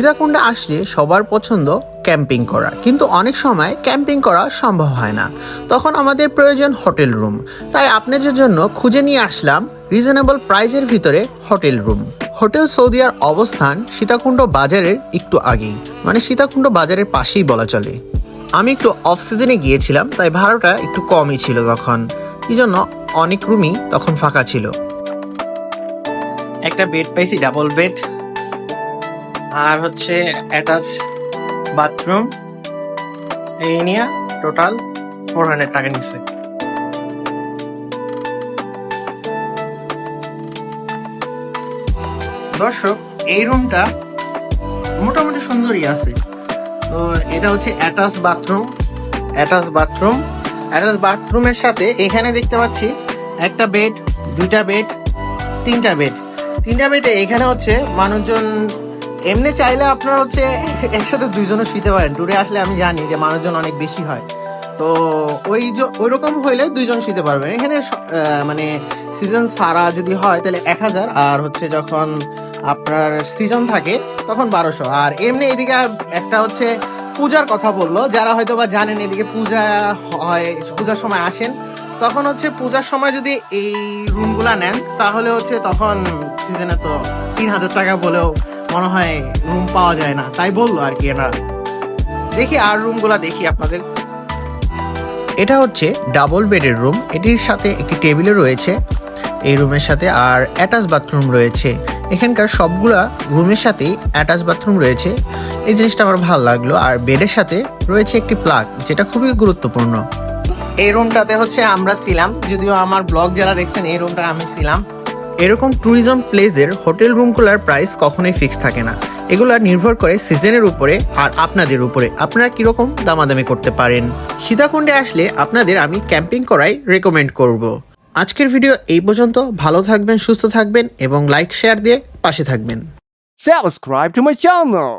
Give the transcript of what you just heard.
সীতাকুণ্ডে আসলে সবার পছন্দ ক্যাম্পিং করা। কিন্তু অনেক সময় ক্যাম্পিং করা সম্ভব হয় না। তখন আমাদের প্রয়োজন হোটেল রুম। তাই আপনাদের জন্য খুঁজে নিয়ে আসলাম রিজনেবল প্রাইজের ভিতরে হোটেল রুম। হোটেল সৌদিয়ার অবস্থান সীতাকুণ্ড বাজারের একটু আগেই। মানে সীতাকুণ্ড বাজারের পাশেই বলা চলে। আমি একটু অফ সিজনে গিয়েছিলাম, তাই ভাড়াটা একটু কমই ছিল তখন। এই জন্য অনেক রুমই তখন ফাঁকা ছিল। একটা বেড পাইছি ডাবল বেড আর হচ্ছে অ্যাটাচ বাথরুম এই নিয়ে টোটাল ফোর হান্ড্রেড টাকা নিচ্ছে দর্শক, এই রুমটা মোটামুটি সুন্দরই আছে। তো এটা হচ্ছে attach bathroom attach bathroom attach বাথরুমের সাথে এখানে দেখতে পাচ্ছি একটা বেড দুইটা বেড তিনটা বেড তিনটা বেডে এখানে হচ্ছে মানুষজন এমনি চাইলে আপনার হচ্ছে একসাথে দুইজনও শুইতে পারেন। ট্যুরে আসলে আমি জানি যে মানুষজন অনেক বেশি হয়। তো ওই ওই রকম হইলে দুইজন শুইতে পারবেন। এখানে মানে সিজন সারা যদি হয় তাহলে এক হাজার, আর হচ্ছে যখন আপনার সিজন থাকে তখন বারোশো। আর এমনি এদিকে একটা হচ্ছে পূজার কথা বলল। যারা হয়তো বা জানেন এদিকে পূজা হয়, পূজার সময় আসেন, তখন হচ্ছে পূজার সময় যদি এই রুমগুলা নেন, তাহলে হচ্ছে তখন সিজনে তো তিন হাজার টাকা বলেও মনে হয় রুম পাওয়া যায় না। তাই বলল আর কি এরা দেখি আর রুমগুলা দেখি আপনাদের। এটা হচ্ছে ডাবল বেডের রুম এটির সাথে একটি টেবিলও রয়েছে। এই রুমের সাথে আর অ্যাটাচ বাথরুম রয়েছে। এখানকার সবগুলা রুমের সাথেই অ্যাটাচ বাথরুম রয়েছে। এই জিনিসটা আমার ভালো লাগল। আর বেডের সাথে রয়েছে একটি প্লাগ যেটা খুবই গুরুত্বপূর্ণ। এই রুমটাতে হচ্ছে আমরা ছিলাম। যদিও আমার ব্লগ যারা দেখছেন এই রুমটা আমি ছিলাম। এরকম ট্যুরিজম প্লেসের হোটেল রুমগুলোর প্রাইস কখনোই ফিক্স থাকে না। এগুলো নির্ভর করে সিজনের উপরে আর আপনাদের উপরে। আপনারা কীরকম দামাদামি করতে পারেন? সীতাকুণ্ডে আসলে আপনাদের আমি ক্যাম্পিং করাই রেকমেন্ড করব। আজকের ভিডিও এই পর্যন্ত। ভালো থাকবেন, সুস্থ থাকবেন এবং লাইক শেয়ার দিয়ে পাশে থাকবেন। Subscribe to my channel.